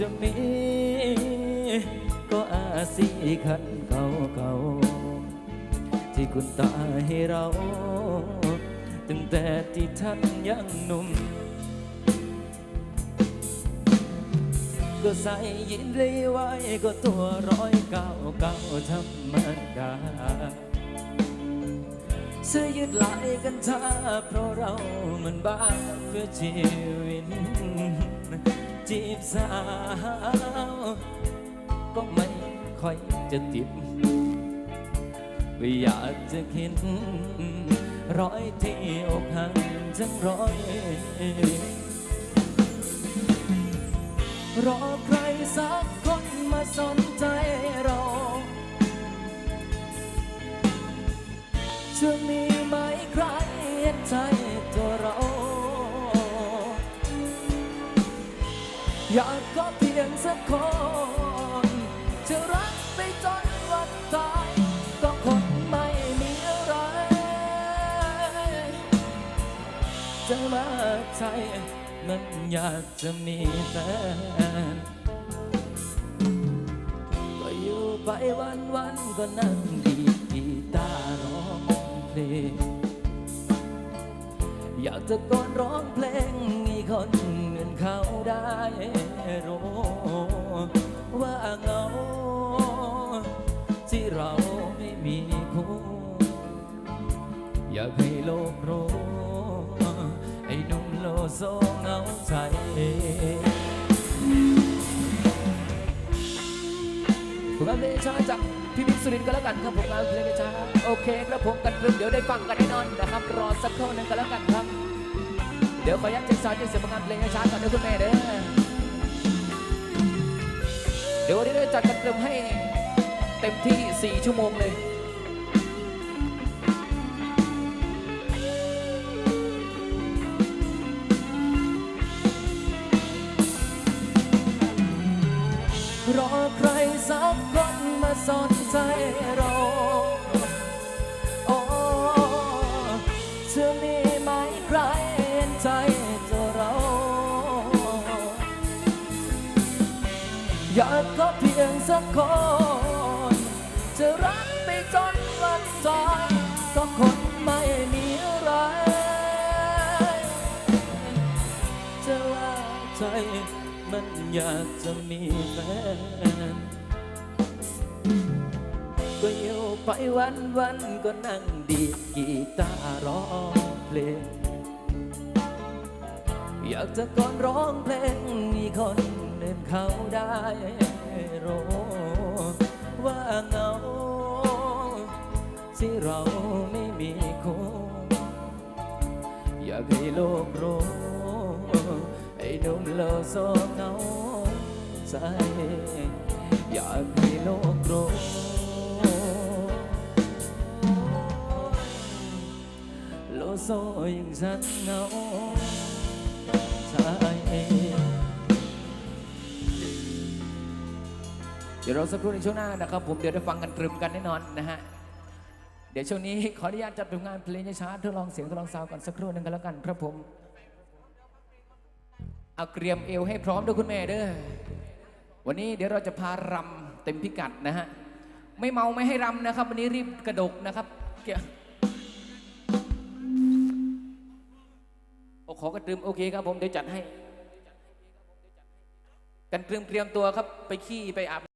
จะมี ก็อาศีขันเก่าเก่าที่คุณตาให้เรา ตั้งแต่ที่ท่านยังหนุ่ม ก็ใส่ยินดีไว้ก็ตัวร้อยเก้าเก้าธรรมดาเสื้อยืดลายกันท่าเพราะเรามันบ้าเพื่อชีวิต จีบสาว ก็ไม่ค่อยจะติดไม่อยากจะคิดร้อยที่อกหักจังร้อยรอใครสักคนมาสนใจเราจะมีไหมใครเห็นใจตัว อยากก็เพียงสักคนจะรักไปจนวันตายก็คนไม่มีอะไร จะมาใจมันอยากจะมีแฟนก็อยู่ไปวันวันก็นั่งดีดีตาร้องเพลงอยากจะกอนร้องเพลงให้คน นเขาได้รู้ว่าเงาที่เราไม่มีคู่อยากให้โลกรู้ไอ้นุ่มโลโซเงาใจผลงาเพลงช้าจากพี่บิ๊กสุรินก็แล้วกันครับผลงาเพลงช้าโอเคครับผมกันตรึมเดี๋ยวได้ฟังกันแน่นอนนะครับ รอสักครู่หนึงก็แล้วกันครับ เดี๋ยวขอยัดเจ็ดสายเจ็ดเสียงผลงานเพลงช้าก่อนนะคุณแม่เด้อเดี๋ยววันนี้เราจัดกันตรึมให้เต็มที่ 4 ชั่วโมงเลยรอใครสักคนมาสนใจเรา โอ้จะมีไอก็เพียงสักคน จะรักไปจนวันตายก็คนไม่มีอะไร จะว่าใจมันอยากจะมีแฟนก็อยู่ไปวันวันก็นั่งดีดกีตาร์ร้องเพลง อยากจะก่อนร้องเพลงมีคน เดินเขาได้รู้ว่าเงาที่เราไม่มีคู่อยากให้โลกรู้ไอ้นุ่มโลโซเงาใจอยากให้โลกรู้โลโซยังฉันเงาใจ ดี๋ยวเราสักครู่ในช่วงหน้านะครับผมเดี๋ยวได้ฟังกันตรึมกันแน่นอนนะฮะเดี๋ยวช่วงนี้ขออนุญาตจัดผลงานเพลงช้าทดลองเสียงทดลองซาวด์ก่อนสักครู่หนึงกันแล้วกันครับผมเอาเกรียมเอวให้พร้อมด้วยคุณแม่เด้อวันนี้เดี๋ยวเราจะพารำเต็มพิกัดนะฮะไม่เมาไม่ให้รำนะครับ วันนี้รีบกระดกนะครับเกี่ยโอ้ขอกระตรึมโอเคครับผมเดี๋ยวจัดให้กันเตรึมเตรียมตัวครับไปขี้ไปอาบ